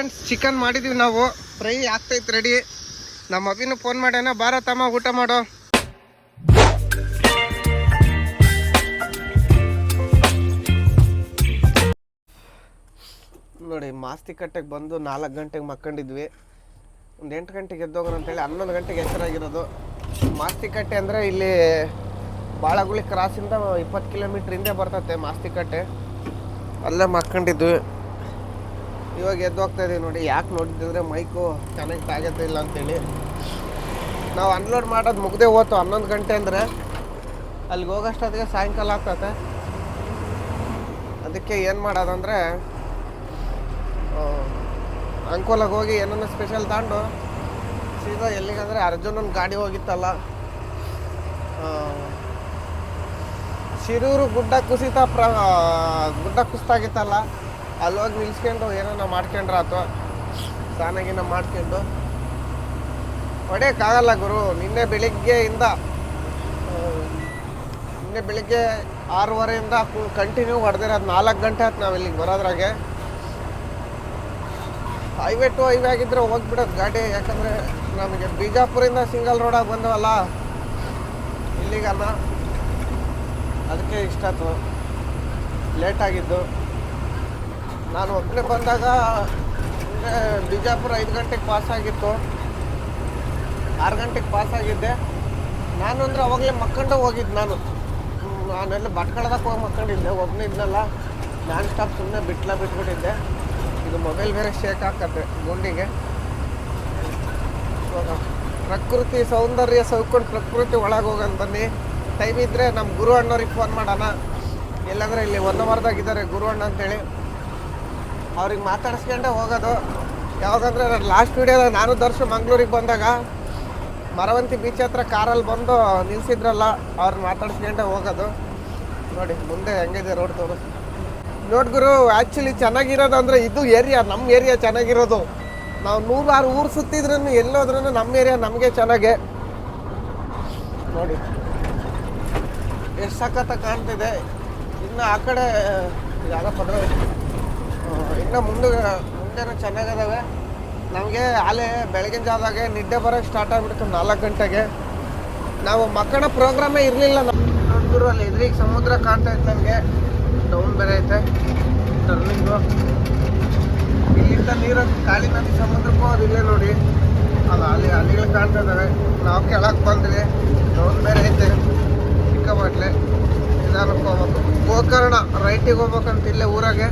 Friends chicken ಮಾಡಿದೀವಿ ನಾವು. Fry ಆಗ್ತೈತೆ ರೆಡಿ ನಮ್ಮ ಅಭಿನ ಫೋನ್ ಮಾಡ್ಯಾನ, ಬಾರ ತಮ್ಮ, ಊಟ ಮಾಡೋ. ನೋಡಿ, ಮಾಸ್ತಿ ಕಟ್ಟೆಗೆ ಬಂದು ನಾಲ್ಕು ಗಂಟೆಗೆ ಮಕ್ಕೊಂಡಿದ್ವಿ. ಒಂದು ಎಂಟು ಗಂಟೆಗೆ ಎದ್ದೋಗೋಣ ಅಂತೇಳಿ ಹನ್ನೊಂದು ಗಂಟೆಗೆ ಎಚ್ಚರಾಗಿರೋದು ಮಾಸ್ತಿ ಕಟ್ಟೆ ಅಂದರೆ ಇಲ್ಲಿ ಬಾಳಗುಳಿ ಕ್ರಾಸಿಂದ ಇಪ್ಪತ್ತು ಕಿಲೋಮೀಟ್ರ್ ಹಿಂದೆ ಬರ್ತತೆ ಮಾಸ್ತಿ ಕಟ್ಟೆ. ಅಲ್ಲೇ ಮಕ್ಕೊಂಡಿದ್ವಿ. ಇವಾಗ ಎದ್ದು ಹೋಗ್ತಾ ಇದೀವಿ ನೋಡಿ, ಯಾಕೆ ನೋಡಿದ್ರೆ ಮೈಕು ಕನೆಕ್ಟ್ ಆಗತ್ತೆ ಇಲ್ಲ ಅಂತೇಳಿ. ನಾವು ಅನ್ಲೋಡ್ ಮಾಡೋದು ಮುಗ್ದೆ ಹೋತು, ಹನ್ನೊಂದು ಗಂಟೆ ಅಂದರೆ. ಅಲ್ಲಿಗೆ ಹೋಗೋಷ್ಟೊತ್ತಿಗೆ ಸಾಯಂಕಾಲ ಆಗ್ತತೆ. ಅದಕ್ಕೆ ಏನು ಮಾಡೋದಂದರೆ ಅಂಕೋಲಾಗ ಹೋಗಿ ಏನನ್ನ ಸ್ಪೆಷಲ್ ತಗೊಂಡು, ಸೀದಾ ಎಲ್ಲಿಗಂದ್ರೆ ಅರ್ಜುನನ ಗಾಡಿ ಹೋಗಿತ್ತಲ್ಲ. ಶಿರೂರು ಗುಡ್ಡ ಕುಸಿತ ಪ್ರ ಗುಡ್ಡ ಕುಸಿತಾಗಿತ್ತಲ್ಲ ಅಲ್ಲಿ ಹೋಗಿ ನಿಲ್ಸ್ಕೊಂಡು ಏನನ್ನ ಮಾಡ್ಕೊಂಡ್ರ ಅಥವಾ ಸ್ನಾನಗಿನ ಮಾಡ್ಕೊಂಡು? ಹೊಡೆಯೋಕ್ಕಾಗಲ್ಲ ಗುರು, ನಿನ್ನೆ ಬೆಳಿಗ್ಗೆಯಿಂದ ನಿನ್ನೆ ಬೆಳಿಗ್ಗೆ ಆರೂವರೆಯಿಂದ ಕಂಟಿನ್ಯೂ ಹೊಡೆದಿರೋದು ನಾಲ್ಕು ಗಂಟೆ ಆಯ್ತು ನಾವು ಇಲ್ಲಿಗೆ ಬರೋದ್ರಾಗೆ. ಹೈವೇ ಟು ಹೈವೇ ಆಗಿದ್ರೆ ಹೋಗ್ಬಿಡೋದು ಗಾಡಿ, ಯಾಕಂದರೆ ನಮಗೆ ಬಿಜಾಪುರಿಂದ ಸಿಂಗಲ್ ರೋಡಾಗಿ ಬಂದವಲ್ಲ ಇಲ್ಲಿಗಲ್ಲ ಅದಕ್ಕೆ ಇಷ್ಟ ಆಯ್ತು ಲೇಟ್ ಆಗಿದ್ದು. ನಾನು ಒಬ್ಬನೇ ಬಂದಾಗ ಬಿಜಾಪುರ ಐದು ಗಂಟೆಗೆ ಪಾಸ್ ಆಗಿತ್ತು. ಆರು ಗಂಟೆಗೆ ಪಾಸ್ ಆಗಿದ್ದೆ. ನಾನು ಅಂದರೆ ಅವಾಗಲೇ ಮಕ್ಕಂಡು ಹೋಗಿದ್ದು ನಾನು. ನಾನೆಲ್ಲ ಭಟ್ಕಳದಾಗ ಹೋಗಿ ಮಕ್ಕಂಡಿದ್ದೆ ಒಬ್ಬನೇ ಇದ್ನಲ್ಲ. ನಾನ್ ಸ್ಟಾಪ್ ಸುಮ್ಮನೆ ಬಿಟ್ಲ ಬಿಟ್ಬಿಟ್ಟಿದ್ದೆ. ಇದು ಮೊಬೈಲ್ ಬೇರೆ ಶೇಕ್ ಹಾಕತ್ತೆ ಗುಂಡಿಗೆ. ಪ್ರಕೃತಿ ಸೌಂದರ್ಯ ಸೌಕೊಂಡು ಪ್ರಕೃತಿ ಒಳಗೆ ಹೋಗೋಣ ಬನ್ನಿ. ಟೈಮ್ ಇದ್ದರೆ ನಮ್ಮ ಗುರು ಅಣ್ಣವ್ರಿಗೆ ಫೋನ್ ಮಾಡೋಣ. ಎಲ್ಲಂದ್ರೆ ಇಲ್ಲಿ ಒನ್ ಅವರ್ದಾಗಿದ್ದಾರೆ ಗುರು ಅಣ್ಣ ಅಂತೇಳಿ. ಅವ್ರಿಗೆ ಮಾತಾಡಿಸ್ಕೊಂಡೆ ಹೋಗೋದು. ಯಾವಾಗಂದ್ರೆ ಲಾಸ್ಟ್ ವೀಡಿಯೋದಾಗ ನಾನು ದರ್ಶನ ಮಂಗ್ಳೂರಿಗೆ ಬಂದಾಗ ಮರವಂತಿ ಬೀಚ್ ಹತ್ರ ಕಾರಲ್ಲಿ ಬಂದು ನಿಲ್ಸಿದ್ರಲ್ಲ ಅವ್ರನ್ನ ಮಾತಾಡಿಸ್ಕೊಂಡೆ ಹೋಗೋದು. ನೋಡಿ, ಮುಂದೆ ಹೆಂಗಿದೆ ರೋಡ್ ತೋರಿಸ್ ನೋಡ್ ಗುರು ಆ್ಯಕ್ಚುಲಿ ಚೆನ್ನಾಗಿರೋದು ಅಂದರೆ ಇದು ಏರಿಯಾ ನಮ್ಮ ಏರಿಯಾ ಚೆನ್ನಾಗಿರೋದು. ನಾವು ನೂರಾರು ಊರು ಸುತ್ತಿದ್ರೂ ಎಲ್ಲೋದ್ರೂ ನಮ್ಮ ಏರಿಯಾ ನಮಗೆ ಚೆನ್ನಾಗೆ. ನೋಡಿ, ಎಷ್ಟು ಸಖತ್ತ ಕಾಣ್ತಿದೆ. ಇನ್ನು ಆ ಕಡೆ ಜಾಗ ಪದ್ರ ಇನ್ನು ಮುಂದೆ, ಮುಂದೆನೂ ಚೆನ್ನಾಗದಾವೆ. ನಮಗೆ ಅಲ್ಲೇ ಬೆಳಗಿನ ಜಾವದಾಗೆ ನಿದ್ದೆ ಬರೋಕ್ಕೆ ಸ್ಟಾರ್ಟ್ ಆಗಿಬಿಡ್ತು ನಾಲ್ಕು ಗಂಟೆಗೆ. ನಾವು ಮಕ್ಕಳ ಪ್ರೋಗ್ರಾಮೇ ಇರಲಿಲ್ಲ ನೋಡಿದ್ರು ಅಲ್ಲಿ ಎದುರಿಗೆ ಸಮುದ್ರ ಕಾಣ್ತಾ ಇತ್ತು ನಮಗೆ. ಡೌನ್ ಬೇರೆ ಐತೆ. ಟರ್ನಿಂಗು ಇಲ್ಲಿಂದ ನೀರು ಕಾಳಿ ನದಿ ಸಮುದ್ರಕ್ಕೂ ಅದು ಇಲ್ಲೇ ನೋಡಿ. ಅದು ಅಲ್ಲಿ ಅಲ್ಲಿಗಳು ಕಾಣ್ತಾ ಇದ್ದಾವೆ ನಾವು ಕೆಳಕ್ಕೆ ಬಂದ್ವಿ. ಡೌನ್ ಬೇರೆ ಐತೆ. ಚಿಕ್ಕಮಟ್ಲೆ ನಿಧಾನಕ್ಕೆ ಹೋಗ್ಬೇಕು. ಗೋಕರ್ಣ ರೈಟಿಗೆ ಹೋಗ್ಬೇಕಂತ ಇಲ್ಲೇ ಊರಾಗೆ.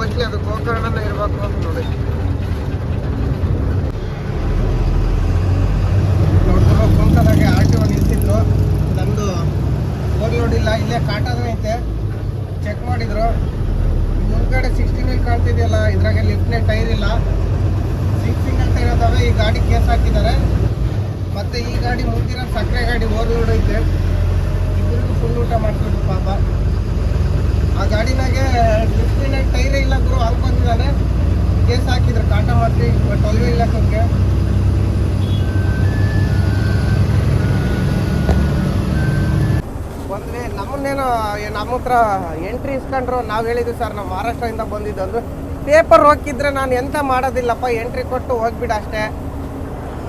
ಮೋಸ್ಟ್ಲಿ ಅದು ಗೋಕರ್ಣನೇ ಇರಬೇಕು ಅಂತ ನೋಡಿ. ನೋಡ್ಕೊಂಡು ಕುಂತದಾಗೆ ಆರ್ ಟಿ ಒ ನಿಲ್ಸಿದ್ರು ನಂದು ಹೋಗಿ ಇಲ್ಲೇ ಕಾಟನೇ ಐತೆ. ಚೆಕ್ ಮಾಡಿದ್ರು. ಮುಂದ್ಗಡೆ ಸಿಕ್ಸ್ಟೀನ್ ವೀಲ್ ಕಾಣ್ತಿದೆಯಲ್ಲ, ಇದ್ರಾಗೆ ಲಿಫ್ಟ್ನೇ ಟೈರ್ ಇಲ್ಲ. ಸಿಕ್ಸ್ ಸಿಂಗಲ್ ಟೈರ್ ಅದಾವೆ, ಈ ಗಾಡಿ ಕೇಸ್ ಹಾಕಿದ್ದಾರೆ. ಮತ್ತೆ ಈ ಗಾಡಿ ಮುಂದಿನ ಸಕ್ಕರೆ ಗಾಡಿ ಓದ್ ಐತೆ. ಇಬ್ಬರಿಗೂ ಫುಲ್ ಊಟ ಮಾಡ್ತಿದ್ರು ಪಾಪ. ಆ ಗಾಡಿನಾಗೆ ಲಿಫ್ಟಿನ ಟೈರ್ ಇಲ್ಲ ಗುರು ಹಂಗೆ ಬಂದಿದ್ದಾನೆ ಕೇಸ್ ಹಾಕಿದ್ರು ಕಾಟ ಮಾಡ್ತಿ ಟೊಲ್ವಿ ಇಲ್ಲ ಹಾಕೋಕ್ಕೆ ಬಂದ್ವಿ ನಮ್ಮನ್ನೇನು ನಮ್ಮ ಹತ್ರ ಎಂಟ್ರಿ ಇಸ್ಕೊಂಡ್ರು, ನಾವು ಹೇಳಿದ್ವಿ ಸರ್ ನಾವು ಮಹಾರಾಷ್ಟ್ರದಿಂದ ಬಂದಿದ್ದು ಅಂದ್ರು ಪೇಪರ್ ಹೋಗಿದ್ರೆ ನಾನು ಎಂತ ಮಾಡೋದಿಲ್ಲಪ್ಪ ಎಂಟ್ರಿ ಕೊಟ್ಟು ಹೋಗ್ಬಿಡ ಅಷ್ಟೇ.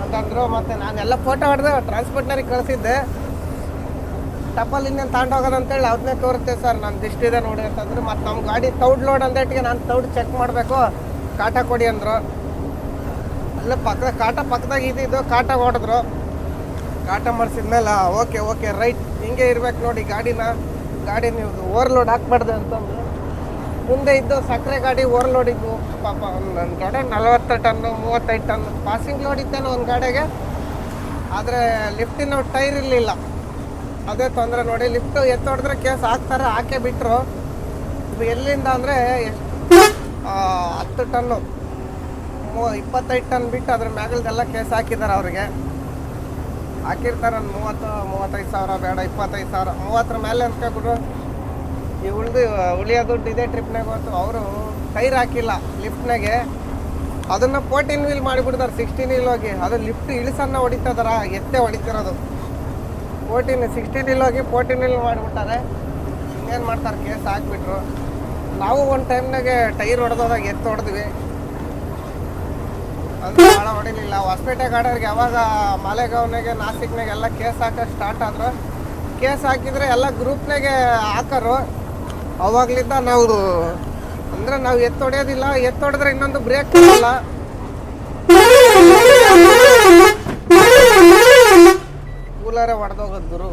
ಅಂತಂದ್ರು, ಮತ್ತೆ ನಾನೆಲ್ಲ ಫೋಟೋ ಹೊಡೆದು ಟ್ರಾನ್ಸ್ಪೋರ್ಟ್ನವ್ರಿಗೆ ಕಳಿಸಿದ್ದೆ. ಟಪಲ್ ಇನ್ನೇನು ಅಂತ ಅಂತೇಳಿ ಅದನ್ನೇ ತೋರುತ್ತೆ ಸರ್. ನಾನು ಇಷ್ಟಿದೆ ನೋಡಿ ಅಂತಂದ್ರೆ ಮತ್ತು ನಮ್ಮ ಗಾಡಿ ತೌಡ್ ಲೋಡ್ ಅಂದೇಟಿಗೆ ನಾನು ತೌಡ್ ಚೆಕ್ ಮಾಡಬೇಕು. ಕಾಟ ಕೊಡಿ ಅಂದರು. ಅಲ್ಲೇ ಪಕ್ಕದ ಕಾಟ ಪಕ್ಕದಾಗ ಇದ್ದಿದ್ದು ಕಾಟ ಹೊಡೆದ್ರು. ಕಾಟ ಮಾಡಿಸಿದ್ಮೇಲೆ, ಓಕೆ ಓಕೆ, ರೈಟ್. ಹಿಂಗೆ ಇರ್ಬೇಕು ನೋಡಿ ಗಾಡಿನ. ಗಾಡಿ ನೀವು ಓವರ್ಲೋಡ್ ಹಾಕ್ಬಾರ್ದು ಅಂತಂದು ಮುಂದೆ ಇದ್ದು ಸಕ್ಕರೆ ಗಾಡಿ ಓವರ್ಲೋಡ್ ಇದ್ವು ಪಾಪ ನನ್ನ ಗಾಡಿ ನಲ್ವತ್ತು ಟನ್ನು, ಮೂವತ್ತೈದು ಟನ್ ಪಾಸಿಂಗ್ ಲೋಡ್ ಇತ್ತೇನೋ ಒಂದು ಗಾಡಿಗೆ. ಆದರೆ ಲಿಫ್ಟಿನ ಟೈರ್ ಇರಲಿಲ್ಲ. ಅದೇ ತೊಂದರೆ ನೋಡಿ ಲಿಫ್ಟ್ ಎತ್ತೊಡಿದ್ರೆ ಕೇಸ್ ಹಾಕ್ತಾರೆ, ಹಾಕೇ ಬಿಟ್ಟರು ಎಲ್ಲಿಂದ ಅಂದರೆ ಹತ್ತು ಟನ್ನು. ಇಪ್ಪತ್ತೈದು ಟನ್ ಬಿಟ್ಟು ಅದ್ರ ಮ್ಯಾಗಲ್ದೆಲ್ಲ ಕೇಸ್ ಹಾಕಿದ್ದಾರೆ ಅವ್ರಿಗೆ. ಹಾಕಿರ್ತಾರೆ ಒಂದು ಮೂವತ್ತು, ಮೂವತ್ತೈದು ಸಾವಿರ, ಬೇಡ, ಇಪ್ಪತ್ತೈದು ಸಾವಿರ. ಮೂವತ್ತರ ಮೇಲೆ ಅನ್ಕೊಬಿಟ್ರು ಈ ಉಳಿದು, ಉಳಿಯೋ ದುಡ್ಡು ಇದೇ ಟ್ರಿಪ್ನಾಗ ಹೋಯ್ತು. ಅವರು ಟೈರ್ ಹಾಕಿಲ್ಲ ಲಿಫ್ಟ್ನಾಗೆ ಅದನ್ನು ಫೋರ್ಟೀನ್ ವೀಲ್ ಮಾಡಿಬಿಡ್ತಾರೆ ಸಿಕ್ಸ್ಟೀನ್ ವೀಲ್ ಹೋಗಿ. ಅದು ಲಿಫ್ಟ್ ಇಳಿಸನ್ನ ಹೊಡಿತದಾರ ಎತ್ತೆ ಹೊಡಿತಿರೋದು. ಫೋರ್ಟೀನ್ ಸಿಕ್ಸ್ಟೀನ್ ವೀಲ್ ಹೋಗಿ ಫೋರ್ಟೀನ್ ವೀಲ್ ಮಾಡಿಬಿಟ್ಟಾರೆ. ಇನ್ನೇನು ಮಾಡ್ತಾರೆ? ಕೇಸ್ ಹಾಕ್ಬಿಟ್ರು. ನಾವು ಒಂದು ಟೈಮ್ನಾಗೆ ಟೈರ್ ಹೊಡೆದೋದಾಗ ಎತ್ತು ಹೊಡೆದ್ವಿ. ಅದು ಭಾಳ ಹೊಡಿಲಿಲ್ಲ. ಹೊಸಪೇಟೆ ಗಾಡಿಯವ್ರಿಗೆ ಯಾವಾಗ ಮಾಲೆಗಾವ್ನಾಗೆ ನಾಸಿಕ್ನಾಗೆ ಎಲ್ಲ ಕೇಸ್ ಹಾಕೋ ಸ್ಟಾರ್ಟ್ ಆದರು. ಕೇಸ್ ಹಾಕಿದರೆ ಎಲ್ಲ ಗ್ರೂಪ್ನಾಗೆ ಹಾಕರು. ಅವಾಗ್ಲಿಂದ ನಾವು ಅಂದರೆ ನಾವು ಎತ್ತೊಡೆಯೋದಿಲ್ಲ ಎತ್ತೊಡೆದ್ರೆ ಇನ್ನೊಂದು ಬ್ರೇಕ್ ಇರಲ್ಲ. ಕೂಲರೇ ಹೊಡೆದೋಗೋದು ಗುರು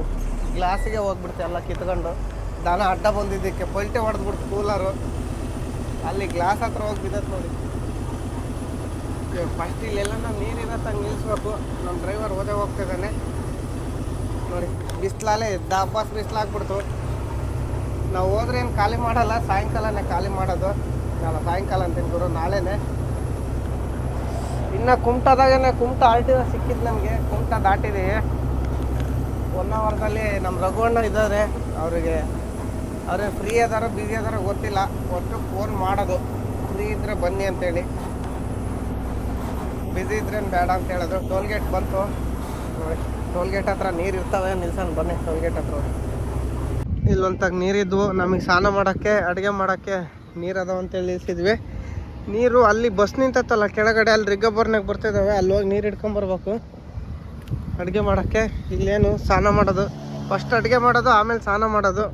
ಗ್ಲಾಸಿಗೆ ಹೋಗ್ಬಿಡ್ತು ಎಲ್ಲ ಕಿತ್ಕೊಂಡು. ದನ ಅಡ್ಡ ಬಂದಿದ್ದಕ್ಕೆ ಪಲ್ಟೆ ಹೊಡೆದ್ಬಿಡ್ತು ಕೂಲರು. ಅಲ್ಲಿ ಗ್ಲಾಸ್ ಹತ್ರ ಹೋಗಿ ಬಿದ್ದತ್ ನೋಡಿ. ಫಸ್ಟ್ ಇಲ್ಲೆಲ್ಲ ನಾವು ನೀರಿರತ್ತ ನಿಲ್ಲಿಸ್ಬೇಕು ನಮ್ಮ ಡ್ರೈವರ್ ಓದೇ ಹೋಗ್ತಿದ್ದಾನೆ ನೋಡಿ ಬಿಸ್ಲಾಲೆ ದಬ್ಬಾಸ್ ಬಿಸ್ಲಾಗ್ಬಿಡ್ತು. ನಾವು ಹೋದ್ರೆ ಏನು ಖಾಲಿ ಮಾಡಲ್ಲ, ಸಾಯಂಕಾಲನೇ ಖಾಲಿ ಮಾಡೋದು. ನಾನು ಸಾಯಂಕಾಲ ಅಂತೀನಿ ಗುರು, ನಾಳೆನೇ. ಇನ್ನು ಕುಮಟದಾಗನೇ ಕುಮಟ ಆರ್ ಸಿಕ್ಕಿದ್ದು ನಮಗೆ. ಕುಮಟ ದಾಟಿದೀವಿ. ಒನ್ ಅವರ್ದಲ್ಲಿ ನಮ್ಮ ರಘುವಣ್ಣ ಇದ್ದಾರೆ. ಅವರಿಗೆ ಅವ್ರಿಗೆ ಫ್ರೀ ಅದಾರೋ ಬಿಸಿ ಅದಾರೋ ಗೊತ್ತಿಲ್ಲ. ಒಟ್ಟು ಫೋನ್ ಮಾಡೋದು. ಫ್ರೀ ಇದ್ರೆ ಬನ್ನಿ ಅಂತೇಳಿ. ಬಿಸಿ ಇದ್ರೇನು ಬೇಡ ಅಂತ ಹೇಳಿದ್ರು. ಟೋಲ್ ಗೇಟ್ ಬಂತು. ಟೋಲ್ ಗೇಟ್ ಹತ್ರ ನೀರು ಇರ್ತವೆ ನಿಲ್ಸನ್ ಬನ್ನಿ ಟೋಲ್ ಗೇಟ್ ಹತ್ರ ಇಲ್ಲೊಂತಾಗ ನೀರಿದ್ವು. ನಮಗೆ ಸ್ನಾನ ಮಾಡೋಕ್ಕೆ, ಅಡುಗೆ ಮಾಡೋಕ್ಕೆ ನೀರು ಅದಾವ ಅಂತೇಳಿ ನಿಲ್ಸಿದ್ವಿ ನೀರು ಅಲ್ಲಿ ಬಸ್ ನಿಂತತ್ತಲ್ಲ, ಕೆಳಗಡೆ ಅಲ್ಲಿ ರಿಗ್ಗಬ್ಬರ್ನಾಗ ಬರ್ತಿದ್ದಾವೆ ಅಲ್ಲಿ ಹೋಗಿ ನೀರು ಹಿಡ್ಕೊಂಬರ್ಬೇಕು ಅಡುಗೆ ಮಾಡೋಕ್ಕೆ ಇಲ್ಲೇನು ಸ್ನಾನ ಮಾಡೋದು. ಫಸ್ಟ್ ಅಡುಗೆ ಮಾಡೋದು, ಆಮೇಲೆ ಸ್ನಾನ ಮಾಡೋದು.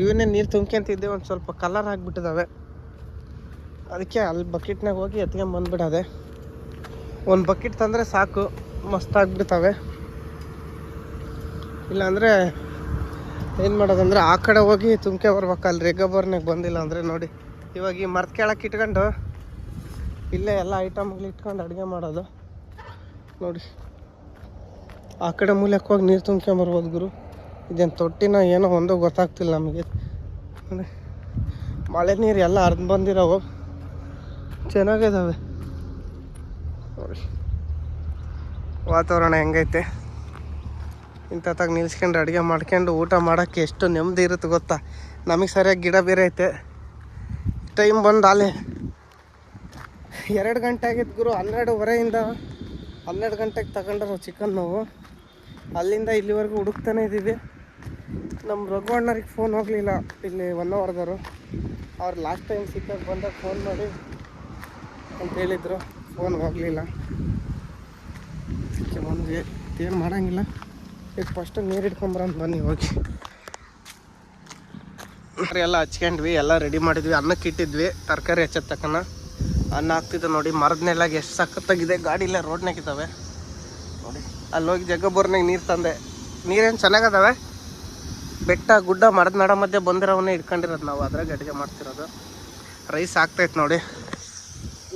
ಇವನ್ನೇ ನೀರು ತುಂಬ್ಕೊಂತಿದ್ದೆ ಒಂದು ಸ್ವಲ್ಪ ಕಲರ್ ಆಗಿಬಿಟ್ಟಿದ್ದಾವೆ ಅದಕ್ಕೆ ಅಲ್ಲಿ ಬಕೆಟ್ನಾಗ ಹೋಗಿ ಎತ್ಕೊಂಬಂದ್ಬಿಡೋದೆ ಒಂದು ಬಕೆಟ್ ತಂದರೆ ಸಾಕು, ಮಸ್ತ್ ಆಗಿಬಿಡ್ತವೆ. ಇಲ್ಲಾಂದರೆ ಏನು ಮಾಡೋದಂದ್ರೆ ಆ ಕಡೆ ಹೋಗಿ ತುಂಬ್ಕೆ ಬರ್ಬೇಕು, ಅಲ್ಲಿ ರೆಗಬರ್ನಾಗ ಬಂದಿಲ್ಲ ಅಂದರೆ ನೋಡಿ. ಇವಾಗ ಈ ಮರದ ಕೆಳಕ್ಕೆ ಇಟ್ಕೊಂಡು ಇಲ್ಲೇ ಎಲ್ಲ ಐಟಮ್ಗಳು ಇಟ್ಕೊಂಡು ಅಡುಗೆ ಮಾಡೋದು. ನೋಡಿ. ಆ ಕಡೆ ಮೂಲಕ್ಕೆ ಹೋಗಿ ನೀರು ತುಂಬ್ಕೊಂಬರ್ಬೋದು ಗುರು. ಇದೇನು ತೊಟ್ಟಿನ ಏನೋ ಒಂದು ಗೊತ್ತಾಗ್ತಿಲ್ಲ ನಮಗೆ. ಮಳೆ ನೀರು ಎಲ್ಲ ಹರಿದು ಬಂದಿರೋವು. ಚೆನ್ನಾಗಿದ್ದಾವೆ ನೋಡಿ. ವಾತಾವರಣ ಹೆಂಗೈತೆ? ಇಂಥತ್ತಾಗ ನಿಲ್ಸ್ಕೊಂಡು ಅಡುಗೆ ಮಾಡ್ಕೊಂಡು ಊಟ ಮಾಡೋಕ್ಕೆ ಎಷ್ಟು ನೆಮ್ಮದಿ ಇರುತ್ತೆ ಗೊತ್ತಾ? ನಮಗೆ ಸರಿಯಾಗಿ ಗಿಡ ಬೇರೆ ಐತೆ. ಟೈಮ್ ಬಂದು ಅಲ್ಲೇ. ಎರಡು ಗಂಟೆ ಆಗಿತ್ತು ಗುರು, ಹನ್ನೆರಡುವರೆಯಿಂದ ಹನ್ನೆರಡು ಗಂಟೆಗೆ ತಗೊಂಡ್ರು ಚಿಕನ್ ನಾವು. ಅಲ್ಲಿಂದ ಇಲ್ಲಿವರೆಗೂ ಹುಡುಕ್ತಾನೆ ಇದ್ದೀವಿ. ನಮ್ಮ ರಘು ಅಣ್ಣರಿಗೆ ಫೋನ್ ಹೋಗಲಿಲ್ಲ. ಇಲ್ಲಿ ಒನ್ ಅವರ್ದವರು ಅವ್ರು ಲಾಸ್ಟ್ ಟೈಮ್ ಸಿಕ್ಕಾಗ ಬಂದಾಗ ಫೋನ್ ಮಾಡಿ ಅಂತ ಹೇಳಿದರು. ಫೋನ್ ಹೋಗಲಿಲ್ಲ. ಒಂದು ಏನು ಮಾಡೋಂಗಿಲ್ಲ. ಈಗ ಫಸ್ಟ್ ನೀರು ಹಿಡ್ಕೊಂಬರಂತ ಬನ್ನಿ ಹೋಗಿ. ಎಲ್ಲ ಹಚ್ಕೊಂಡ್ವಿ, ಎಲ್ಲ ರೆಡಿ ಮಾಡಿದ್ವಿ. ಅನ್ನಕ್ಕೆ ಇಟ್ಟಿದ್ವಿ ತರಕಾರಿ ಹಚ್ಚದ ತಕ್ಕನ ಅನ್ನ ಹಾಕ್ತಿದ್ದೆ ನೋಡಿ ಮರದ ಎಷ್ಟು ಸಖತ್ತಾಗಿದೆ. ಗಾಡಿ ಇಲ್ಲ ರೋಡ್ನಾಗ ಇದ್ದಾವೆ. ನೋಡಿ ಅಲ್ಲಿ ಹೋಗಿ ಜಗ್ಗಬ್ಬರ್ನಾಗ ನೀರು ತಂದೆ. ನೀರೇನು ಚೆನ್ನಾಗದಾವೆ? ಬೆಟ್ಟ, ಗುಡ್ಡ, ಮರದ ನಡ ಮಧ್ಯೆ ಬಂದಿರೋವನ್ನೇ ಇಟ್ಕೊಂಡಿರೋದು ನಾವು. ಅದ್ರಾಗ ಅಡುಗೆ ಮಾಡ್ತಿರೋದು. ರೈಸ್ ಆಗ್ತೈತೆ ನೋಡಿ.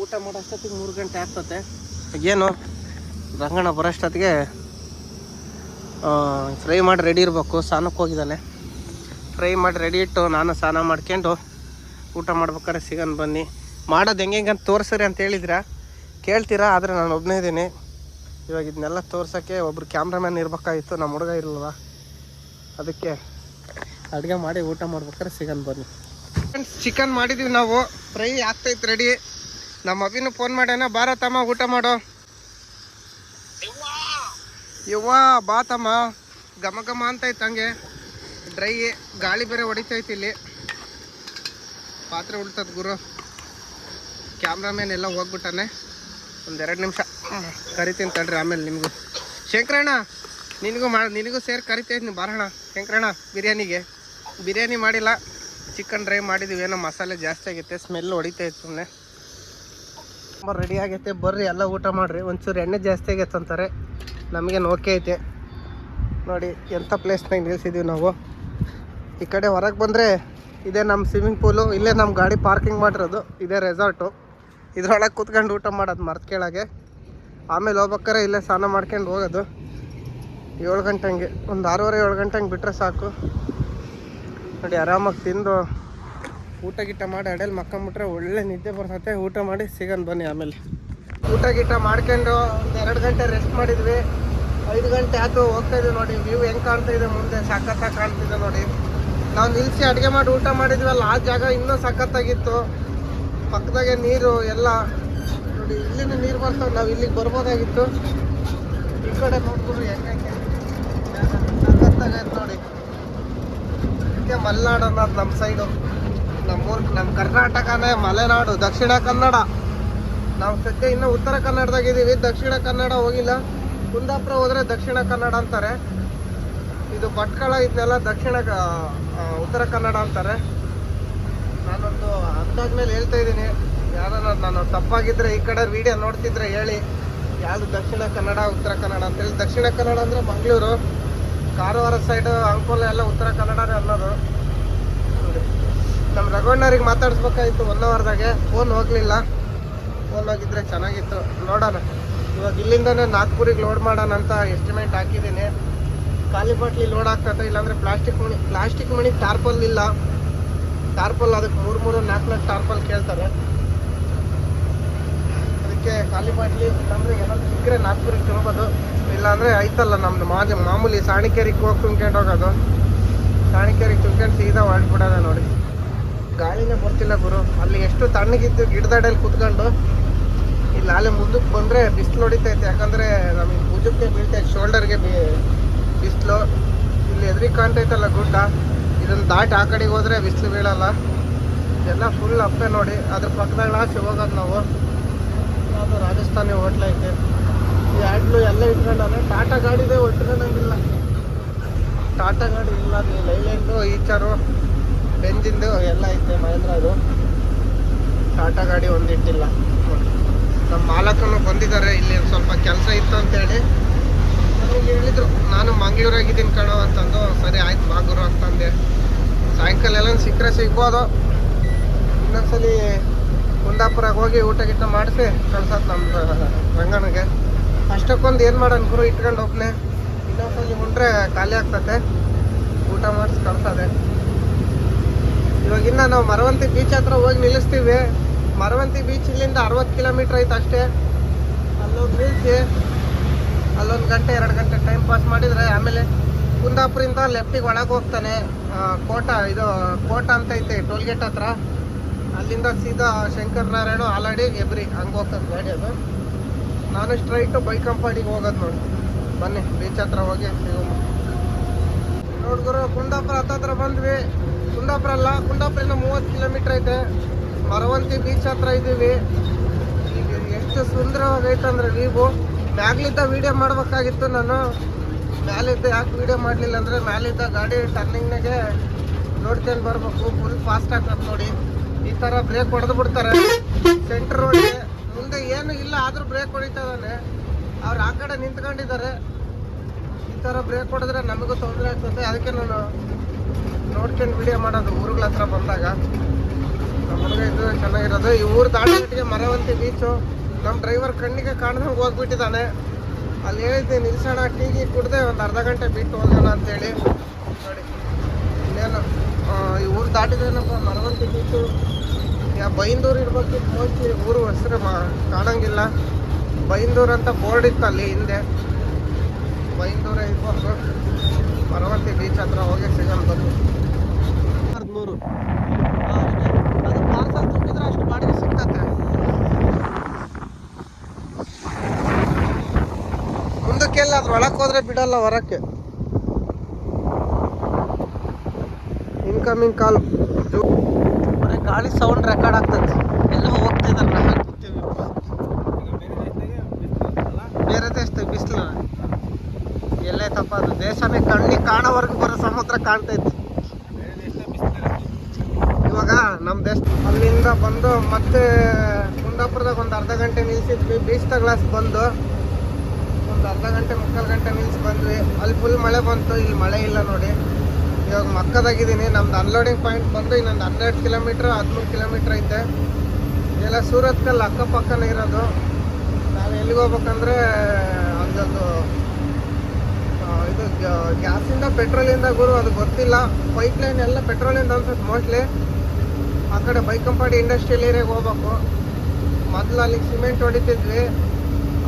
ಊಟ ಮಾಡೋಷ್ಟೊತ್ತಿಗೆ ಮೂರು ಗಂಟೆ ಆಗ್ತತೆ. ಏನು? ರಂಗಣ್ಣ ಬರೋಷ್ಟೊತ್ತಿಗೆ ಫ್ರೈ ಮಾಡಿ ರೆಡಿ ಇರಬೇಕು. ಸ್ನಾನಕ್ಕೆ ಹೋಗಿದ್ದಾನೆ. ಫ್ರೈ ಮಾಡಿ ರೆಡಿ ಇಟ್ಟು ನಾನು ಸ್ನಾನ ಮಾಡ್ಕೊಂಡು ಊಟ ಮಾಡ್ಬೇಕಾದ್ರೆ ಸಿಗನ್ ಬನ್ನಿ. ಮಾಡೋದು ಹೆಂಗೆ ಹೆಂಗೆ ಅಂತ ತೋರಿಸ್ರಿ ಅಂತ ಹೇಳಿದ್ರ? ಕೇಳ್ತೀರಾ? ಆದರೆ ನಾನು ಒಬ್ಬನೇ ಇದ್ದೀನಿ. ಇವಾಗ ಇದನ್ನೆಲ್ಲ ತೋರ್ಸೋಕ್ಕೆ ಒಬ್ರು ಕ್ಯಾಮ್ರಾಮ್ಯಾನ್ ಇರ್ಬೇಕಾಗಿತ್ತು ನಮ್ಮ ಹುಡುಗ ಇರಲ್ವ? ಅದಕ್ಕೆ ಅಡುಗೆ ಮಾಡಿ ಊಟ ಮಾಡ್ಬೇಕಾದ್ರೆ ಸಿಗನ್ ಬನ್ನಿ. ಚಿಕನ್ ಮಾಡಿದ್ದೀವಿ ನಾವು. ಫ್ರೈ ಆಗ್ತೈತೆ ರೆಡಿ ನಮ್ಮ ಅಭಿನೂ ಫೋನ್ ಮಾಡ್ಯಾನ ಬಾರ ತಮ್ಮ ಊಟ ಮಾಡೋ. ಯವ್ವ, ಬಾ ತಮ್ಮ. ಘಮ ಘಮ ಅಂತೈತೆ ಹಂಗೆ. ಡ್ರೈ ಗಾಳಿ ಬೇರೆ ಹೊಡಿತೈತಿ ಇಲ್ಲಿ. ಪಾತ್ರೆ ಉಳ್ತದ ಗುರು. ಕ್ಯಾಮ್ರಾಮ್ಯಾನ್ ಎಲ್ಲ ಹೋಗ್ಬಿಟ್ಟಾನೆ. ಒಂದೆರಡು ನಿಮಿಷ. ಕರಿತೀನಿ ತಡ್ರಿ ಆಮೇಲೆ ನಿಮಗೂ. ಶಂಕರಣ್ಣ, ನಿನಗೂ ಮಾಡಿ ನಿನಗೂ ಸೇರಿ ನೀವು ಬಾರಣ ಶಂಕರಣ್ಣ, ಬಿರಿಯಾನಿಗೆ. ಬಿರಿಯಾನಿ ಮಾಡಿಲ್ಲ. ಚಿಕನ್ ಡ್ರೈ ಮಾಡಿದ್ದೀವಿ ಏನೋ ಮಸಾಲೆ ಜಾಸ್ತಿ ಆಗೈತೆ ಸ್ಮೆಲ್ ಹೊಡಿತೈತೆ ಸುಮ್ಮನೆ ತುಂಬ ರೆಡಿ ಆಗೈತೆ, ಬರ್ರಿ, ಎಲ್ಲ ಊಟ ಮಾಡಿರಿ. ಒಂಚೂರು ಎಣ್ಣೆ ಜಾಸ್ತಿ ಆಗೈತೆ ಅಂತಾರೆ. ನಮಗೇನು ಓಕೆ ಐತೆ. ನೋಡಿ ಎಂಥ ಪ್ಲೇಸ್ನಾಗ ನಿಲ್ಸಿದ್ದೀವಿ ನಾವು. ಈ ಕಡೆ ಹೊರಗೆ ಬಂದರೆ, ಇದೇ ನಮ್ಮ ಸ್ವಿಮ್ಮಿಂಗ್ ಪೂಲು ಇಲ್ಲೇ ನಮ್ಮ ಗಾಡಿ ಪಾರ್ಕಿಂಗ್ ಮಾಡಿರೋದು, ಇದೇ ರೆಸಾರ್ಟು ಇದ್ರೊಳಗೆ ಕೂತ್ಕೊಂಡು ಊಟ ಮಾಡೋದು ಮರ್ತು ಕೇಳಾಗೆ. ಆಮೇಲೆ ಹೋಗ್ಬೇಕಾರೆ ಇಲ್ಲೇ ಸ್ನಾನ ಮಾಡ್ಕೊಂಡು ಹೋಗೋದು. ಏಳು ಗಂಟೆ ಹಂಗೆ, ಒಂದು ಆರೂವರೆ, ಏಳು ಗಂಟೆ ಹಂಗೆ ಬಿಟ್ಟರೆ ಸಾಕು. ನೋಡಿ, ಆರಾಮಾಗಿ ತಿಂದು ಊಟ ಗೀಟ ಮಾಡಿ ಅಡೇಲಿ ಮಕ್ಕಂಬಿಟ್ರೆ ಒಳ್ಳೆ ನಿದ್ದೆ ಬರ್ತೈತೆ. ಊಟ ಮಾಡಿ ಸಿಗೋಣ ಬನ್ನಿ ಆಮೇಲೆ. ಊಟ ಗೀಟ ಮಾಡ್ಕೊಂಡು ಒಂದು ಎರಡು ಗಂಟೆ ರೆಸ್ಟ್ ಮಾಡಿದ್ವಿ. ಐದು ಗಂಟೆ ಆಯಿತು ಹೋಗ್ತಾ ನೋಡಿ. ವ್ಯೂ ಹೆಂಗೆ ಕಾಣ್ತಾ ಮುಂದೆ? ಸಖತ್ತಾಗಿ ಕಾಣ್ತಿದೆ ನೋಡಿ. ನಾವು ನಿಲ್ಲಿಸಿ ಅಡುಗೆ ಮಾಡಿ ಊಟ ಮಾಡಿದ್ವಲ್ಲ, ಆ ಜಾಗ ಇನ್ನೂ ಸಖತ್ತಾಗಿತ್ತು. ಪಕ್ಕದಾಗೆ ನೀರು ಎಲ್ಲ ನೋಡಿ, ಇಲ್ಲಿಂದ ನೀರು ಬರ್ತಾವೆ ನಾವು ಇಲ್ಲಿಗೆ ಬರ್ಬೋದಾಗಿತ್ತು. ಈ ಕಡೆ ನೋಡ್ಬೋದು ಹೆಂಗೆ ಸಖತ್ತಾಗೈತೆ ನೋಡಿ. ಇದಕ್ಕೆ ಮಲೆನಾಡು ಅನ್ನೋದು ನಮ್ಮ ಸೈಡು ನಮ್ಮೂರು ನಮ್ಮ ಕರ್ನಾಟಕನೇ ಮಲೆನಾಡು, ದಕ್ಷಿಣ ಕನ್ನಡ. ನಾವು ಸದ್ಯ ಇನ್ನು ಉತ್ತರ ಕನ್ನಡದಾಗ ಇದೀವಿ, ದಕ್ಷಿಣ ಕನ್ನಡ ಹೋಗಿಲ್ಲ. ಕುಂದಾಪುರ ಹೋದ್ರೆ ದಕ್ಷಿಣ ಕನ್ನಡ ಅಂತಾರೆ. ಇದು ಭಟ್ಕಳ ಇದನ್ನೆಲ್ಲ ದಕ್ಷಿಣ ಉತ್ತರ ಕನ್ನಡ ಅಂತಾರೆ. ಅಂದಾದ್ಮೇಲೆ ಹೇಳ್ತಾ ಇದ್ದೀನಿ. ಯಾರನ್ನ ನಾನು ತಪ್ಪಾಗಿದ್ರೆ ಈ ಕಡೆ ವಿಡಿಯೋ ನೋಡ್ತಿದ್ರೆ ಹೇಳಿ. ಯಾವುದು ದಕ್ಷಿಣ ಕನ್ನಡ, ಉತ್ತರ ಕನ್ನಡ ಅಂತೇಳಿ ದಕ್ಷಿಣ ಕನ್ನಡ ಅಂದರೆ ಮಂಗಳೂರು. ಕಾರವಾರ ಸೈಡ್ ಅಂಕೋಲ ಎಲ್ಲ ಉತ್ತರ ಕನ್ನಡನೇ ಅನ್ನೋದು. ನಮ್ಮ ರಘುವಣ್ಣರಿಗೆ ಮಾತಾಡಿಸ್ಬೇಕಾಗಿತ್ತು ಒನ್ ಅವರ್ದಾಗೆ ಫೋನ್ ಹೋಗಲಿಲ್ಲ. ಫೋನ್ ಹೋಗಿದ್ರೆ ಚೆನ್ನಾಗಿತ್ತು. ನೋಡೋಣ. ಇವಾಗ ಇಲ್ಲಿಂದನೇ ನಾಗ್ಪುರಿಗೆ ಲೋಡ್ ಮಾಡೋಣ ಅಂತ ಎಸ್ಟಿಮೇಟ್ ಹಾಕಿದ್ದೀನಿ. ಖಾಲಿ ಬಾಟ್ಲಿ ಲೋಡ್ ಆಗ್ತದೆ, ಇಲ್ಲಾಂದ್ರೆ ಪ್ಲಾಸ್ಟಿಕ್ ಮಣಿ ಪ್ಲಾಸ್ಟಿಕ್ ಮಣಿ ಟಾರ್ಪಲ್ ಇಲ್ಲ. ಟಾರ್ಪಲ್, ಅದಕ್ಕೆ ಮೂರು ಮೂರು ನಾಲ್ಕು ನಾಲ್ಕು ಟಾರ್ಪಲ್ ಕೇಳ್ತಾರೆ. ಅದಕ್ಕೆ ಖಾಲಿ ಮಾಡಲಿ ಅಂದರೆ ಏನಾದ್ರು ಸಿಕ್ಕರೆ ನಾಲ್ಕೂರಿಗೆ ತಿಳ್ಬೋದು ಇಲ್ಲಾಂದರೆ ಐತಲ್ಲ ನಮ್ದು ಮಾಜ, ಮಾಮೂಲಿ ಸಾಣಿಕೇರಿಗೆ ಹೋಗಿ ತುಂಬ್ಕೊಂಡು ಹೋಗೋದು ಸಾಣಿಕೇರಿಗೆ ತುಂಬ್ಕೊಂಡು ಸೀದಾ ಹೊರಟ್ಬಿಡೋದ ನೋಡಿ. ಗಾಳಿನೇ ಬರ್ತಿಲ್ಲ ಗುರು. ಅಲ್ಲಿ ಎಷ್ಟು ತಣ್ಣಗಿದ್ದು ಗಿಡದಡಲ್ಲಿ ಕುತ್ಕೊಂಡು ಇಲ್ಲಿ ಅಲ್ಲೇ ಮುಂದಕ್ಕೆ ಬಂದರೆ ಬಿಸಿಲು ಹೊಡಿತೈತೆ. ಯಾಕಂದರೆ ನಮಗೆ ಭುಜಕ್ಕೆ ಬೀಳ್ತೈತೆ ಶೋಲ್ಡರ್ಗೆ ಬಿಸಿಲು. ಇಲ್ಲಿ ಎದುರಿಗೆ ಕಾಣ್ತೈತಲ್ಲ ಗುಡ್ಡ. ಇದನ್ನು ದಾಟಿ ಆ ಕಡೆಗೆ ಹೋದ್ರೆ ಬಿಸಿಲು ಬೀಳಲ್ಲ. ಎಲ್ಲ ಫುಲ್ ಅಪ್ಪೆ ನೋಡಿ. ಅದ್ರ ಪಕ್ಕದಾಗ ಆಚೆ ಹೋಗೋದು ನಾವು. ಅದು ರಾಜಸ್ಥಾನಿ ಹೋಟ್ಲ್ ಐತೆ. ಈ ಹ್ಯಾಂಡ್ಲು ಎಲ್ಲ ಇಟ್ಕೊಂಡಾನೆ. ಟಾಟಾ ಗಾಡಿದೆ ಒಟ್ಕೊಂಡಂಗಿಲ್ಲ ಟಾಟಾ ಗಾಡಿ ಇಲ್ಲ, ಅದು ಲೈಲ್ಯಾಂಡು ಈಚರು, ಬೆಂಜಿಂದು ಎಲ್ಲ ಐತೆ ಮಹೇಂದ್ರದು ಟಾಟಾ ಗಾಡಿ ಒಂದಿಟ್ಟಿಲ್ಲ ನಮ್ಮ ಮಾಲಕನು ಬಂದಿದ್ದಾರೆ. ಇಲ್ಲಿ ಸ್ವಲ್ಪ ಕೆಲಸ ಇತ್ತು ಅಂತೇಳಿ ನನಗೆ ಹೇಳಿದ್ರು, ನಾನು ಮಂಗಳೂರಾಗಿದ್ದೀನಿ ಕಣೋ ಅಂತಂದು. ಸರಿ, ಆಯ್ತು ಬಾಗುರು ಅಂತಂದೆ. ಸಾಯಂಕಾಲ ಎಲ್ಲ ಸಿಕ್ಕರೆ ಸಿಗ್ಬೋದು. ಇನ್ನೊಂದ್ಸಲಿ ಕುಂದಾಪುರಾಗ ಹೋಗಿ ಊಟ ಗೀಟ ಮಾಡಿಸಿ ಕಳ್ಸತ್ ನಮ್ಮ ರಂಗನಿಗೆ ಅಷ್ಟಕ್ಕೊಂದು ಏನು ಮಾಡೋಣ ಗುರು, ಇಟ್ಕೊಂಡು ಹೋಗ್ನೆ ಇನ್ನೊಂದ್ಸಲಿ ಉಂಡ್ರೆ ಖಾಲಿ ಆಗ್ತತೆ. ಊಟ ಮಾಡಿಸಿ ಕಳ್ಸದೆ. ಇವಾಗಿನ್ನ ನಾವು ಮರವಂತಿ ಬೀಚ್ ಹತ್ರ ಹೋಗಿ ನಿಲ್ಲಿಸ್ತೀವಿ. ಮರವಂತಿ ಬೀಚ್ ಇಲ್ಲಿಂದ ಅರವತ್ತು ಕಿಲೋಮೀಟ್ರ್ ಐತೆ ಅಷ್ಟೇ. ಅಲ್ಲೊಂದು ನಿಲ್ಲಿಸಿ ಅಲ್ಲೊಂದು ಗಂಟೆ, ಎರಡು ಗಂಟೆ ಟೈಮ್ ಪಾಸ್ ಮಾಡಿದರೆ ಆಮೇಲೆ ಕುಂದಾಪುರಿಂದ ಲೆಫ್ಟಿಗೆ ಒಳಗೆ ಹೋಗ್ತಾನೆ. ಕೋಟ, ಇದು ಕೋಟ ಅಂತ ಐತೆ, ಟೋಲ್ ಗೇಟ್ ಹತ್ರ. ಅಲ್ಲಿಂದ ಸೀದಾ ಶಂಕರ್ ನಾರಾಯಣ ಆಲಾಡಿ ಎಬ್ರಿ, ಹಂಗೆ ಹೋಗ್ತದೆ ಗಾಡಿ ಅದು. ನಾನು ಸ್ಟ್ರೈಟು ಬೈಕಂಪಾಡಿಗೆ ಹೋಗೋದು ನೋಡಿ. ಬನ್ನಿ ಬೀಚ್ ಹತ್ರ ಹೋಗಿ ನೋಡ್ಗುರು ಕುಂದಾಪುರ ಹತ್ತತ್ರ ಬಂದ್ವಿ. ಕುಂದಾಪುರ ಅಲ್ಲ ಕುಂದಾಪುರಿಂದ ಮೂವತ್ತು ಕಿಲೋಮೀಟ್ರ್ ಐತೆ. ಮರವಂತಿ ಬೀಚ್ ಹತ್ರ ಇದ್ದೀವಿ ಎಷ್ಟು ಸುಂದರವಾಗೈತೆ ಅಂದರೆ ನೀವು ಮ್ಯಾಗ್ಲಿದ್ದ ವಿಡಿಯೋ ಮಾಡಬೇಕಾಗಿತ್ತು ನಾನು. ಮ್ಯಾಲಿದ್ದ ಯಾಕೆ ವಿಡಿಯೋ ಮಾಡಲಿಲ್ಲ ಅಂದರೆ ಮ್ಯಾಲಿದ್ದ ಗಾಡಿ ಟರ್ನಿಂಗ್ನಾಗೆ ನೋಡ್ಕೊಂಡು ಬರಬೇಕು ಫುಲ್ ಫಾಸ್ಟ್ ಆಗ್ತದೆ ನೋಡಿ. ಈ ಥರ ಬ್ರೇಕ್ ಹೊಡೆದು ಬಿಡ್ತಾರೆ. ಸೆಂಟ್ರ್ ರೋಡ್ಗೆ ಮುಂದೆ ಏನು ಇಲ್ಲ ಆದರೂ ಬ್ರೇಕ್ ಹೊಡಿತಾ ಇದ್ದಾನೆ ಅವ್ರು ಆ ಕಡೆ ನಿಂತ್ಕೊಂಡಿದ್ದಾರೆ. ಈ ಥರ ಬ್ರೇಕ್ ಹೊಡೆದ್ರೆ ನಮಗೂ ತೊಂದರೆ ಆಗ್ತದೆ. ಅದಕ್ಕೆ ನಾನು ನೋಡ್ಕೊಂಡು ವಿಡಿಯೋ ಮಾಡೋದು. ಊರುಗಳ ಹತ್ರ ಬಂದಾಗ. ನಮ್ಮ ಹುಡುಗ ಇದು ಚೆನ್ನಾಗಿರೋದು. ಈ ಊರು ದಾಟಿಗೆ ಮರವಂತಿ ಬೀಚು ನಮ್ಮ ಡ್ರೈವರ್ ಕಣ್ಣಿಗೆ ಕಾಣ್ದಂಗೆ ಹೋಗ್ಬಿಟ್ಟಿದ್ದಾನೆ. ಅಲ್ಲಿ ಹೇಳಿದ್ದೆ, ನಿಲ್ಸೋಣ, ಟೀ ಗೀ ಕುಡ್ದೆ ಒಂದು ಅರ್ಧ ಗಂಟೆ ಬಿಟ್ಟು ಹೋಗೋಣ ಅಂತೇಳಿ. ನೋಡಿ, ಇನ್ನೇನು ಈ ಊರು ದಾಟಿದೇನಪ್ಪ ಮರವಂತಿ ಬೀಚು. ಯಾ, ಬೈಂದೂರು ಇರ್ಬೇಕಿತ್ತು ಮೋಸ್ಟ್ಲಿ ಊರು ಹೆಸರು ಮಾ, ಕಾಣಂಗಿಲ್ಲ. ಬೈಂದೂರು ಅಂತ ಬೋರ್ಡ್ ಇತ್ತು ಅಲ್ಲಿ ಹಿಂದೆ. ಬೈಂದೂರೇ ಇರ್ಬೋದು. ಮರವಂತಿ ಬೀಚ್ ಹತ್ರ ಹೋಗಿ ಸಿಗೋಣ ಬನ್ನಿ ಹದಿಮೂರು ಅದು ಪಾರ್ಸಲ್ ತುಂಬಿದ್ರೆ ಅಷ್ಟು ಬಾಡಿಗೆ ಸಿಗ್ತತೆ ಮುಂದಕ್ಕೆಲ್ಲ ಅದ್ರ ಒಳಕ್ಕೆ ಹೋದ್ರೆ ಬಿಡಲ್ಲ ಹೊರಕ್ಕೆ. ಇನ್ಕಮಿಂಗ್ ಕಾಲ್ ಬರೀ ಗಾಳಿ ಸೌಂಡ್ ರೆಕಾರ್ಡ್ ಆಗ್ತದೆ. ಎಲ್ಲ ಹೋಗ್ತಿದ್ದಾರೆ ಬೇರೆ ದೇಶದ ಬಿಸಿಲು? ಎಲ್ಲೈತಪ್ಪ ಅದು? ದೇಶನೇ ಕಣ್ಣಿಗೆ ಕಾಣೋವರೆಗೂ ಬರೋ ಸಮುದ್ರ ಕಾಣ್ತೈತಿ ಇವಾಗ ನಮ್ಮ ದೇಶ ಅಲ್ಲಿಂದ ಬಂದು ಮತ್ತೆ ಕುಂದಾಪುರದಾಗ ಒಂದು ಅರ್ಧ ಗಂಟೆ ನಿಲ್ಸಿದ್ವಿ ಬೀಚ್ ತಗ್ಲಾಸ್ ಬಂದು. ಒಂದು ಅರ್ಧ ಗಂಟೆ, ಮುಕ್ಕಾಲು ಗಂಟೆ ನಿಲ್ಸಿ ಬಂದ್ವಿ. ಅಲ್ಲಿ ಫುಲ್ ಮಳೆ ಬಂತು. ಇಲ್ಲಿ ಮಳೆ ಇಲ್ಲ ನೋಡಿ. ಇವಾಗ ಮಕ್ಕದಾಗಿದ್ದೀನಿ. ನಮ್ದು ಅನ್ಲೋಡಿಂಗ್ ಪಾಯಿಂಟ್ ಬಂದು ಇನ್ನೊಂದು ಹನ್ನೆರಡು ಕಿಲೋಮೀಟ್ರ್ ಹದಿಮೂರು ಕಿಲೋಮೀಟ್ರ್ ಐತೆ. ಎಲ್ಲ ಸೂರತ್ಕಲ್ಲಿ ಅಕ್ಕಪಕ್ಕನೇ ಇರೋದು. ನಾನು ಎಲ್ಲಿಗೆ ಹೋಗ್ಬೇಕಂದ್ರೆ, ಅಲ್ಲೊಂದು ಇದು ಗ್ಯಾ- ಗ್ಯಾಸಿಂದ ಪೆಟ್ರೋಲಿಂದ ಗುರು, ಅದು ಗೊತ್ತಿಲ್ಲ. ಪೈಪ್ ಲೈನ್ ಎಲ್ಲ ಪೆಟ್ರೋಲಿಂದ ಅನ್ಸುತ್ತೆ ಮೋಸ್ಟ್ಲಿ ಆ ಕಡೆ ಬೈಕಂಪಾಡಿ ಇಂಡಸ್ಟ್ರಿಯಲ್ ಏರಿಯಾಗೆ ಹೋಗ್ಬೇಕು. ಮೊದಲು ಅಲ್ಲಿಗೆ ಸಿಮೆಂಟ್ ಹೊಡಿತಿದ್ವಿ.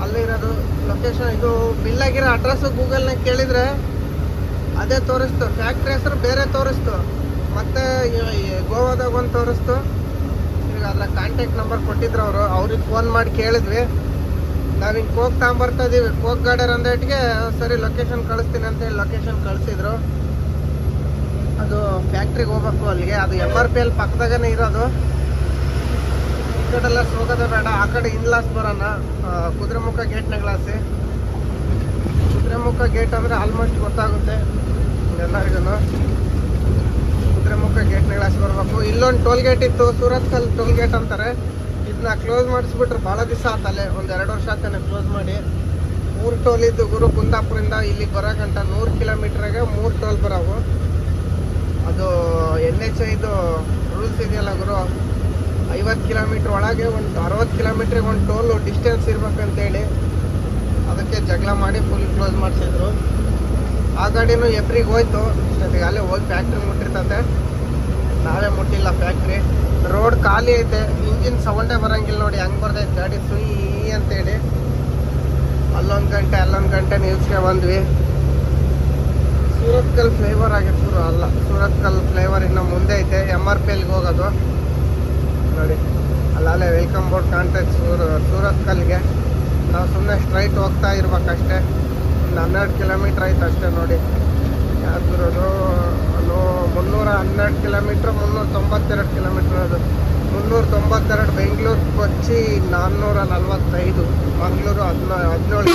ಅಲ್ಲಿರೋದು ಲೊಕೇಶನ್ ಇದು ಬಿಲ್ ಆಗಿರೋ ಅಡ್ರೆಸ್ಸು ಗೂಗಲ್ನಾಗ ಕೇಳಿದರೆ ಅದೇ ತೋರಿಸ್ತು. ಫ್ಯಾಕ್ಟ್ರಿ ಹೆಸರು ಬೇರೆ ತೋರಿಸ್ತು. ಮತ್ತೆ ಗೋವಾದಾಗ ಒಂದು ತೋರಿಸ್ತು. ಈಗ ಅದರ ಕಾಂಟ್ಯಾಕ್ಟ್ ನಂಬರ್ ಕೊಟ್ಟಿದ್ರು ಅವರು. ಅವ್ರಿಗೆ ಫೋನ್ ಮಾಡಿ ಕೇಳಿದ್ವಿ. ನಾವು ಹಿಂಗೆ ಕೋಕ್ ತಗೊಂಬರ್ತಾ ಇದ್ದೀವಿ ಕೋಕ್ ಗಾರ್ಡರ್ ಅಂದೇಟ್ಗೆ ಸರಿ ಲೊಕೇಶನ್ ಕಳಿಸ್ತೀನಿ ಅಂತೇಳಿ ಲೊಕೇಶನ್ ಕಳಿಸಿದ್ರು. ಅದು ಫ್ಯಾಕ್ಟ್ರಿಗೆ ಹೋಗ್ಬೇಕು ಅಲ್ಲಿಗೆ. ಅದು ಎಂ ಆರ್ ಪಿ ಎಲ್ ಪಕ್ಕದಾಗನೇ ಇರೋದು. ಕಡೆಲ್ಲ ಹೋಗೋದು ಬೇಡ. ಆ ಕಡೆ ಇನ್ಲಾಸ್ ಬರೋಣ. ಕುದುರೆಮುಖ ಗೇಟ್ನ ಗ್ಲಾಸೆ ಕುದುರೆಮುಖ ಗೇಟ್ ಅಂದರೆ ಆಲ್ಮೋಸ್ಟ್ ಗೊತ್ತಾಗುತ್ತೆ. ಎಲ್ಲರಿಗೂ ಕುದುರೆಮುಖ ಗೇಟ್ನ ಗ್ಲಾಸ್ ಬರಬೇಕು. ಇಲ್ಲೊಂದು ಟೋಲ್ ಗೇಟ್ ಇತ್ತು. ಸೂರತ್ಕಲ್ ಟೋಲ್ ಗೇಟ್ ಅಂತಾರೆ. ಇದನ್ನ ಕ್ಲೋಸ್ ಮಾಡಿಸ್ಬಿಟ್ರೆ ಭಾಳ ದಿವಸ ಆತಲ್ಲೇ. ಒಂದು ಎರಡು ವರ್ಷ ಆತಾನೆ ಕ್ಲೋಸ್ ಮಾಡಿ. ಮೂರು ಟೋಲ್ ಇದ್ದು ಗುರು ಕುಂದಾಪುರಿಂದ ಇಲ್ಲಿಗೆ ಬರೋ ಗಂಟ ನೂರು ಕಿಲೋಮೀಟ್ರಾಗೆ ಮೂರು ಟೋಲ್ ಬರೋವು. ಅದು ಎನ್ ಎಚ್ ಐದು ರೂಲ್ಸ್ ಇದೆಯಲ್ಲ ಗುರು? ಐವತ್ತು ಕಿಲೋಮೀಟ್ರ್ ಒಳಗೆ ಒಂದು ಅರವತ್ತು ಕಿಲೋಮೀಟ್ರಿಗೆ ಒಂದು ಟೋಲು ಡಿಸ್ಟೆನ್ಸ್ ಇರ್ಬೇಕಂತೇಳಿ ಅದಕ್ಕೆ ಜಗಳ ಮಾಡಿ ಫುಲ್ ಕ್ಲೋಸ್ ಮಾಡಿಸಿದ್ರು. ಆ ಗಾಡಿನೂ ಎಪ್ರಿಗೆ ಹೋಯ್ತು. ಅಷ್ಟೊತ್ತಿಗೆ ಅಲ್ಲೇ ಹೋಗಿ ಫ್ಯಾಕ್ಟ್ರಿ ಮುಟ್ಟಿರ್ತತೆ ನಾವೇ ಮುಟ್ಟಿಲ್ಲ ಫ್ಯಾಕ್ಟ್ರಿ ರೋಡ್ ಖಾಲಿ ಐತೆ. ಇಂಜಿನ್ ಸೌಂಡೇ ಬರೋಂಗಿಲ್ಲ ನೋಡಿ. ಹೆಂಗೆ ಬರ್ತೈತೆ ಗಾಡಿ ಸುಯ್ ಅಂತೇಳಿ. ಅಲ್ಲೊಂದು ಗಂಟೆ ಅಲ್ಲೊಂದು ಗಂಟೆ ನಿಲ್ಸ್ಕೆ ಬಂದ್ವಿ. ಸೂರತ್ಕಲ್ ಫ್ಲೇವರ್ ಆಗಿತ್ತು ಅಲ್ಲ, ಸೂರತ್ಕಲ್ ಫ್ಲೇವರ್ ಇನ್ನು ಮುಂದೆ ಐತೆ. ಎಂ ಆರ್ ಪಿ ಎಲ್ಗೆ ಹೋಗೋದು. ನೋಡಿ. ಅಲ್ಲೇ ವೆಲ್ಕಮ್ ಬೋರ್ಡ್ ಕಾಣ್ತೈತೆ ಸೂರ ಸೂರತ್ ಕಲ್ಲಿಗೆ ನಾವು ಸುಮ್ಮನೆ ಸ್ಟ್ರೈಟ್ ಹೋಗ್ತಾ ಇರ್ಬೇಕಷ್ಟೇ. ಒಂದು ಹನ್ನೆರಡು ಕಿಲೋಮೀಟ್ರ್ ಆಯ್ತು ಅಷ್ಟೇ ನೋಡಿ. ಯಾವ್ದು ಮುನ್ನೂರ ಹನ್ನೆರಡು ಕಿಲೋಮೀಟ್ರ್ ಮುನ್ನೂರ ತೊಂಬತ್ತೆರಡು ಕಿಲೋಮೀಟ್ರ್ ಅದು. ಮುನ್ನೂರ ತೊಂಬತ್ತೆರಡು ಬೆಂಗಳೂರು, ಕೊಚ್ಚಿ, ನಾನ್ನೂರ ನಲ್ವತ್ತೈದು. ಮಂಗಳೂರು ಹದಿನ ಹದಿನೇಳು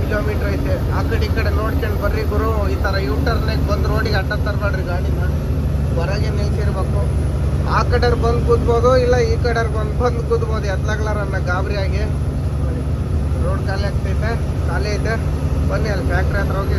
ಕಿಲೋಮೀಟ್ರ್ ಐತೆ. ಆ ಕಡೆ ಈ ಕಡೆ ನೋಡ್ಕೊಂಡು ಬರ್ರಿ ಗುರು. ಈ ಥರ ಯೂಟರ್ನಾಗ ಬಂದು ರೋಡಿಗೆ ಅಡ್ಡ ತರಬೇಡ್ರಿ ಗಾಡಿನ ಹೊರಗೆ ನಿಲ್ಸಿರ್ಬೇಕು. ಆ ಕಡೆರ್ ಬಂದು ಕೂತ್ಬೋದು ಇಲ್ಲ ಈ ಕಡೆ ಬಂದು ಬಂದು ಅನ್ನ ಎತ್ಲಾಗ್ಲಾರನ್ನ ಗಾಬರಿಯಾಗಿ ರೋಡ್ ಖಾಲಿ ಆಗ್ತೈತೆ, ಖಾಲಿ ಐತೆ. ಬನ್ನಿ ಅಲ್ಲಿ ಫ್ಯಾಕ್ಟ್ರಿ ಹತ್ರ ಹೋಗಿ